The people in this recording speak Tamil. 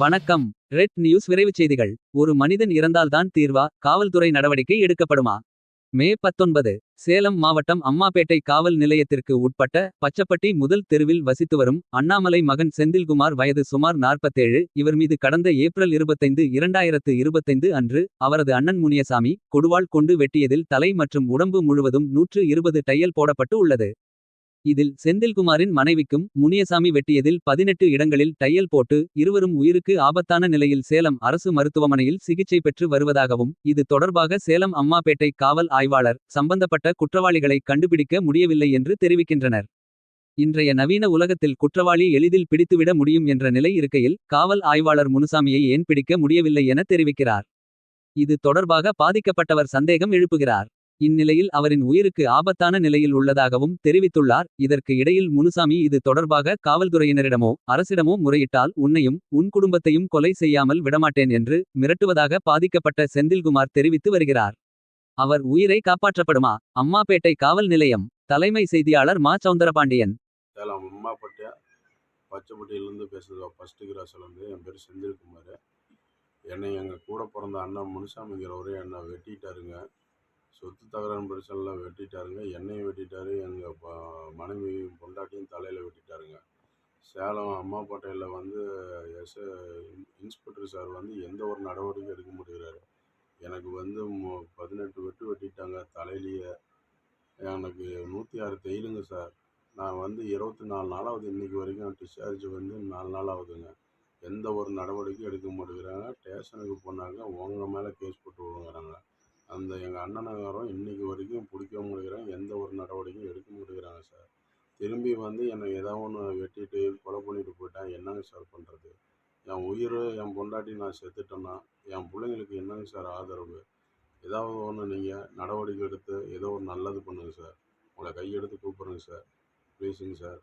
வணக்கம். ரெட் நியூஸ் விரைவுச் செய்திகள். ஒரு மனிதன் இறந்தால்தான் தீர்வா? காவல்துறை நடவடிக்கை எடுக்கப்படுமா? மே பத்தொன்பது. சேலம் மாவட்டம் அம்மாபேட்டை காவல் நிலையத்திற்கு உட்பட்ட பச்சப்பட்டி முதல் தெருவில் வசித்து வரும் அண்ணாமலை மகன் செந்தில்குமார் வயது சுமார் 47 இவர் மீது கடந்த ஏப்ரல் இருபத்தைந்து இரண்டாயிரத்து இருபத்தைந்து அன்று அவரது அண்ணன் முனியசாமி கொடுவாள் கொண்டு வெட்டியதில் தலை மற்றும் உடம்பு முழுவதும் நூற்று இருபது டையல் போடப்பட்டு உள்ளது. இதில் செந்தில்குமாரின் மனைவிக்கும் முனியசாமி வெட்டியதில் பதினெட்டு இடங்களில் தையல் போட்டு இருவரும் உயிருக்கு ஆபத்தான நிலையில் சேலம் அரசு மருத்துவமனையில் சிகிச்சை பெற்று வருவதாகவும் இது தொடர்பாக சேலம் அம்மாபேட்டை காவல் ஆய்வாளர் சம்பந்தப்பட்ட குற்றவாளிகளை கண்டுபிடிக்க முடியவில்லை என்று தெரிவிக்கின்றனர். இன்றைய நவீன உலகத்தில் குற்றவாளி எளிதில் பிடித்துவிட முடியும் என்ற நிலை இருக்கையில் காவல் ஆய்வாளர் முனுசாமியை ஏன் பிடிக்க முடியவில்லை என தெரிவிக்கிறார். இது தொடர்பாக பாதிக்கப்பட்டவர் சந்தேகம் எழுப்புகிறார். இந்நிலையில் அவரின் உயிருக்கு ஆபத்தான நிலையில் உள்ளதாகவும் தெரிவித்துள்ளார். இதற்கு இடையில் முனுசாமி இது தொடர்பாக காவல்துறையினரிடமோ அரசிடமோ முறையிட்டால் உன்னையும் உன் குடும்பத்தையும் கொலை செய்யாமல் விடமாட்டேன் என்று மிரட்டுவதாக பாதிக்கப்பட்ட செந்தில்குமார் தெரிவித்து வருகிறார். அவர் உயிரை காப்பாற்றப்படுமா? அம்மாப்பேட்டை காவல் நிலையம் தலைமை செய்தியாளர் மா. சவுந்தரபாண்டியன். சேலம் பச்சைப்பட்டியிலேருந்து பேசுகிறோம் ஃபர்ஸ்ட் கிராஸ்லேருந்து என் பேர் செந்தில்குமார். என்னை எங்கள் கூட பிறந்த அண்ணன் முனுசாமிங்கிறவரு என்னை வெட்டிட்டாருங்க. சொத்து தகராறு பிரச்சனைலாம் வெட்டிட்டாருங்க. என்னையும் வெட்டிட்டாரு எங்கள் மனைவியும் பொண்டாட்டியும் தலையில் வெட்டிட்டாருங்க. சேலம் அம்மாப்பேட்டையில் வந்து எஸ் இன்ஸ்பெக்டர் சார் வந்து எந்த ஒரு நடவடிக்கை எடுக்க முடிகிறாரு எனக்கு வந்து மு- பதினெட்டு வெட்டு வெட்டிட்டாங்க தலையிலேயே. எனக்கு நூற்றி ஆறு தெயிலுங்க சார். நான் வந்து இருபத்தி நாலு நாளாவது இன்றைக்கி வரைக்கும் டிஸ்சார்ஜ் வந்து நாலு நாள் ஆகுதுங்க. எந்த ஒரு நடவடிக்கையும் எடுக்க மாட்டேங்கிறாங்க. ஸ்டேஷனுக்கு போனாங்க. உங்கள் மேலே கேஸ் போட்டு விடுங்கிறாங்க அந்த எங்கள் அண்ணனகாரம் இன்னைக்கு வரைக்கும் பிடிக்க முடியறாங்க எந்த ஒரு நடவடிக்கையும் எடுக்க முடிகிறாங்க சார் திரும்பி வந்து என்னை ஏதாவது ஒன்று வெட்டிட்டு கொலை பண்ணிட்டு போயிட்டேன் என்னங்க சார் பண்ணுறது என் உயிர் என் பொண்டாட்டி நான் செத்துட்டேன்னா என் பிள்ளைங்களுக்கு என்னங்க சார் ஆதரவு? ஏதாவது ஒன்று நீங்கள் நடவடிக்கை எடுத்து ஏதோ ஒரு நல்லது பண்ணுங்கள் சார் உங்களை கையெடுத்து கூப்பிட்றேங்க சார் ப்ளீஸுங்க சார்